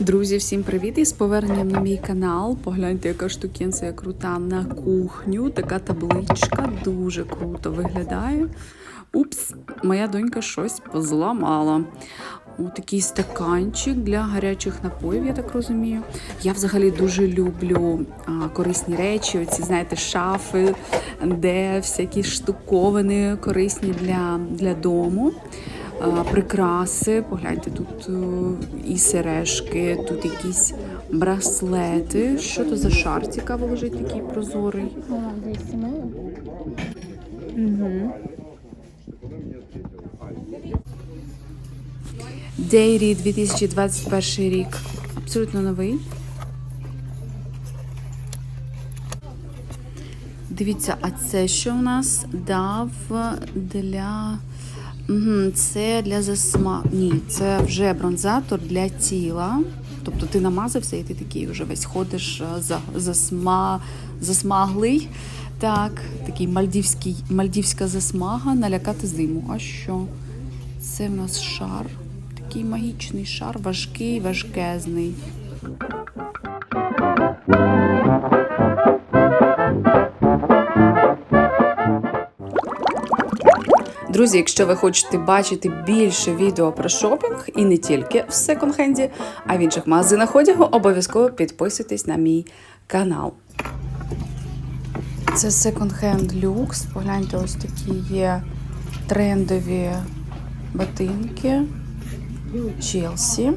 Друзі, всім привіт! І з поверненням на мій канал. Погляньте, яка штукенція крута на кухню. Така табличка дуже круто виглядає. Упс, моя донька щось позламала. О, такий стаканчик для гарячих напоїв, я так розумію. Я взагалі дуже люблю а, корисні речі, оці, знаєте, шафи, де всякі штуковини корисні для, для дому. Прикраси. Погляньте, тут е, і сережки, тут якісь браслети. Що то за шар цікаво лежить такий прозорий. Угу. Дейрі 2021 рік. Абсолютно новий. Дивіться, а це що у нас дав для. Це для засма. Ні, це вже бронзатор для тіла. Тобто ти намазався і ти такий вже весь ходиш е, за, засма, засмаглий. Так, такий мальдівський, мальдівська засмага, налякати зиму. А що? Це в нас шар. Такий магічний шар, важкий, важкезний. Друзі, якщо ви хочете бачити більше відео про шопінг і не тільки в секонд-хенді, а в інших магазинах одягу, обов'язково підписуйтесь на мій канал. Це секонд-хенд люкс. Погляньте, ось такі є трендові ботинки Челсі.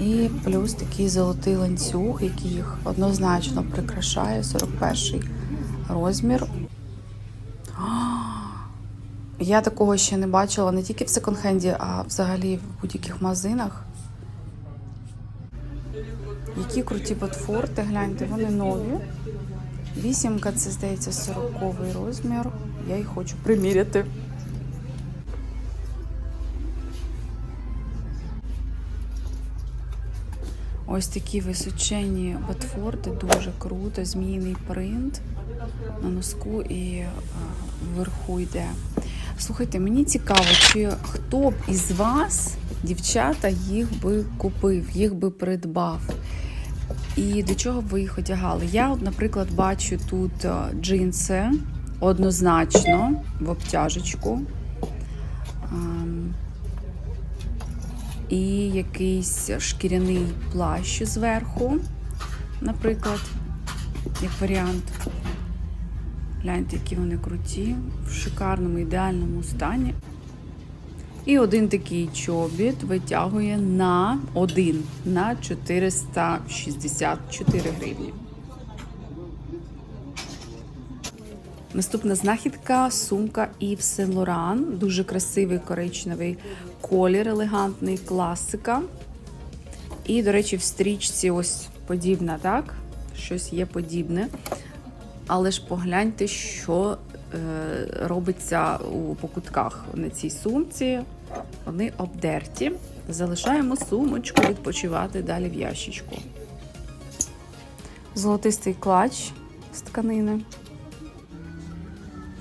І плюс такий золотий ланцюг, який їх однозначно прикрашає 41 розмір. Я такого ще не бачила не тільки в секонд-хенді, а взагалі в будь-яких магазинах. Які круті ботфорти, гляньте, вони нові. Вісімка, це здається, 40 розмір. Я їх хочу приміряти. Ось такі височенні ботфорти, дуже круто, змійний принт на носку і а, вверху йде. Слухайте, мені цікаво, чи хто б із вас, дівчата, їх би купив, їх би придбав. І до чого б ви їх одягали? Я, от, наприклад, бачу тут е, джинси однозначно в обтяжечку. Ем, І якийсь шкіряний плащ зверху, наприклад, як варіант. Гляньте, які вони круті, в шикарному, ідеальному стані. І один такий чобіт витягує на один на 464 гривні. Наступна знахідка сумка Yves Saint Laurent. Дуже красивий коричневий колір, елегантний, класика. І, до речі, в стрічці ось подібна, так? Щось є подібне. Але ж погляньте, що е, робиться у покутках на цій сумці. Вони обдерті. Залишаємо сумочку відпочивати далі в ящичку. Золотистий клач з тканини.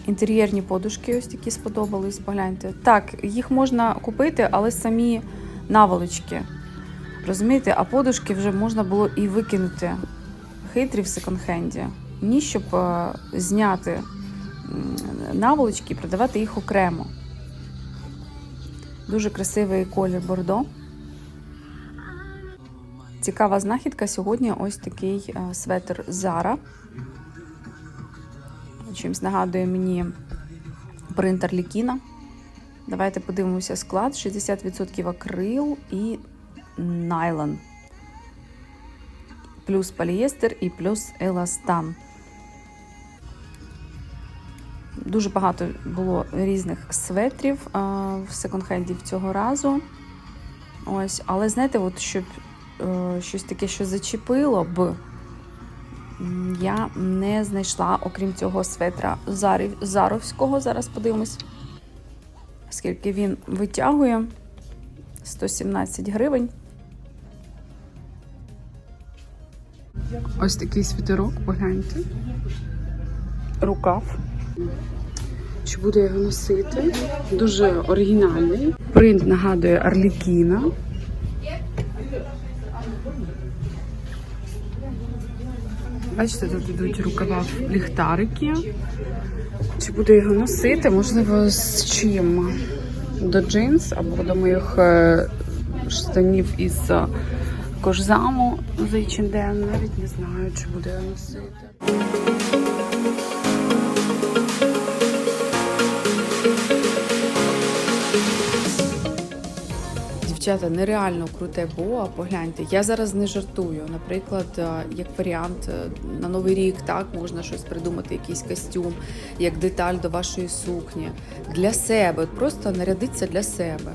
Інтер'єрні подушки ось такі сподобались, погляньте. Так, їх можна купити, але самі наволочки. Розумієте, а подушки вже можна було і викинути. Хитрі в секонд-хенді. Ні, щоб е, зняти наволочки і продавати їх окремо. Дуже красивий колір бордо. Цікава знахідка сьогодні ось такий е, светр Zara. Чимось нагадує мені принтер Лікіна. Давайте подивимося склад: 60% акрил і найлон. Плюс полієстер і плюс еластан. Дуже багато було різних светрів а, в секонд-хенді цього разу. Ось, але знаєте, от щоб е, щось таке, що зачепило б, я не знайшла, окрім цього светра Зарів, Заровського. Зараз подивимось, скільки він витягує 117 гривень. Ось такий світерок, погляньте. Рукав. Чи буду я його носити? Дуже оригінальний. Принт нагадує Арлікіна. Бачите, тут йдуть рукава ліхтарики. Чи буду його носити? Можливо, з чим? До джинс або до моїх е, штанів із е, кожзаму за H&M. Навіть не знаю, чи буду його носити. Дівчата, нереально круте боа. Погляньте, я зараз не жартую. Наприклад, е, як варіант е, на новий рік, так можна щось придумати, якийсь костюм, як деталь до вашої сукні для себе. Просто нарядитися для себе.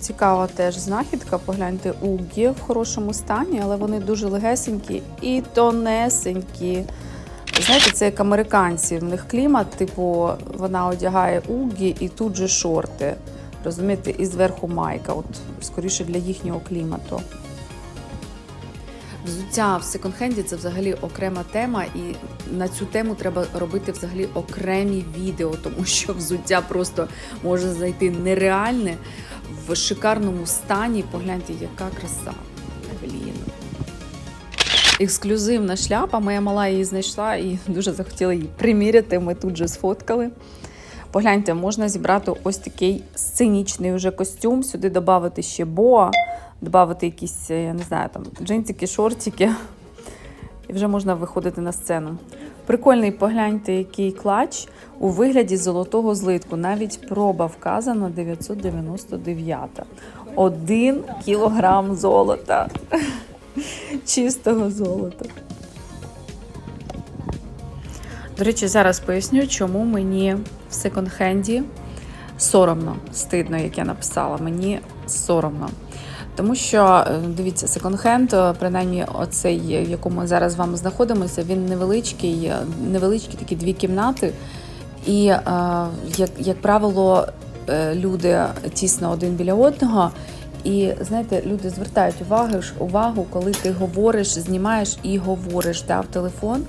Цікава теж знахідка. Погляньте, угі в хорошому стані, але вони дуже легесенькі і тонесенькі. Знаєте, це як американці. В них клімат, типу, вона одягає угі і тут же шорти. Розумієте, і зверху майка, от скоріше для їхнього клімату. Взуття в секонд-хенді це взагалі окрема тема, і на цю тему треба робити взагалі окремі відео, тому що взуття просто може знайти нереальне в шикарному стані. Погляньте, яка краса. Блін. Ексклюзивна шляпа. Моя мала її знайшла і дуже захотіла її приміряти. Ми тут же сфоткали. Погляньте, можна зібрати ось такий сценічний вже костюм, сюди додати ще боа, додати якісь, я не знаю, там джинсики, шортики. І вже можна виходити на сцену. Прикольний, погляньте, який клач у вигляді золотого злитку. Навіть проба вказана 999. Один кілограм золота. Чистого золота. До речі, зараз поясню, чому мені в секонд-хенді соромно, стидно, як я написала. Мені соромно. Тому що, е, дивіться, секонд-хенд, е, принаймні, оцей, в якому ми зараз з вами знаходимося, він невеличкий, е, невеличкі такі дві кімнати. І, е, як, як правило, е, люди тісно один біля одного. І знаєте, люди звертають увагу, увагу, коли ти говориш, знімаєш і говориш да, в телефон.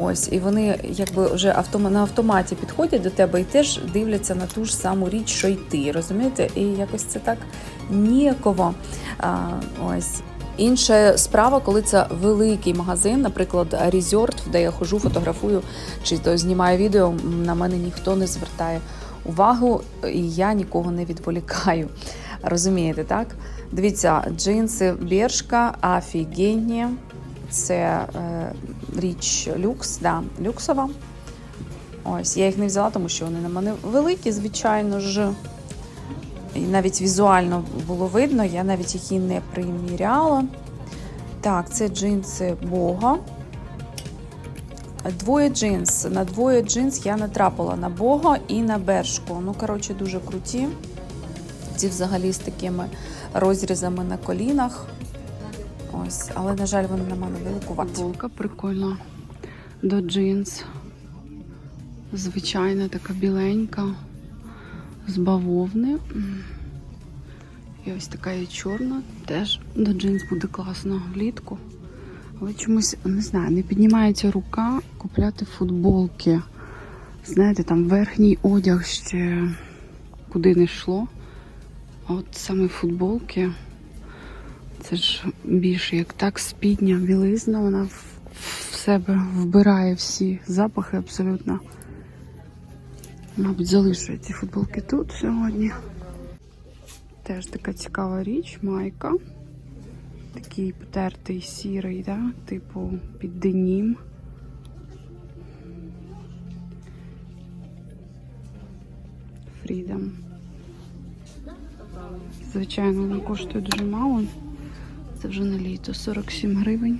Ось, і вони якби вже автома, на автоматі підходять до тебе і теж дивляться на ту ж саму річ, що й ти. Розумієте? І якось це так ніяково. А, ось. Інша справа, коли це великий магазин, наприклад, Resort, де я хожу, фотографую чи то знімаю відео, на мене ніхто не звертає увагу, і я нікого не відволікаю. Розумієте, так? Дивіться, джинси Бершка офігенні. Це е, річ люкс, да, люксова. Ось, я їх не взяла, тому що вони на мене великі, звичайно ж. І навіть візуально було видно, я навіть їх і не приміряла. Так, це джинси Бога. Двоє джинс. На двоє джинс я натрапила на Бога і на Бершку. Ну, коротше, дуже круті. Ці взагалі з такими розрізами на колінах. Ось, але, на жаль, вони на мене великуваті. Футболка прикольна. До джинс. Звичайна така біленька. З бавовни. І ось така є чорна. Теж до джинс буде класно влітку. Але чомусь, не знаю, не піднімається рука купляти футболки. Знаєте, там верхній одяг ще куди не йшло. А от саме футболки. Це ж більше як так спідня білизна, вона в, себе вбирає всі запахи абсолютно. Мабуть, залишу ці футболки тут сьогодні. Теж така цікава річ, майка. Такий потертий сірий, да? типу під денім. Freedom. Звичайно, вона коштує дуже мало. Це вже на літо 47 гривень.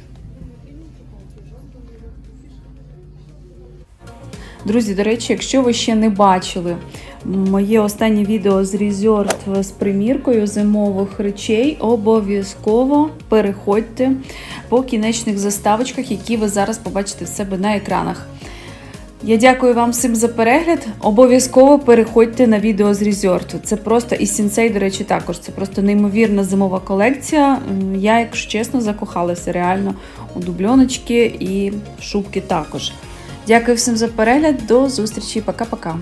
Друзі, до речі, якщо ви ще не бачили моє останнє відео з Resort з приміркою зимових речей, обов'язково переходьте по кінечних заставочках, які ви зараз побачите в себе на екранах. Я дякую вам всім за перегляд. Обов'язково переходьте на відео з Resort. Це просто і сінцей, до речі, також. Це просто неймовірна зимова колекція. Я, якщо чесно, закохалася реально у дубльоночки і шубки також. Дякую всім за перегляд. До зустрічі. Пока-пока.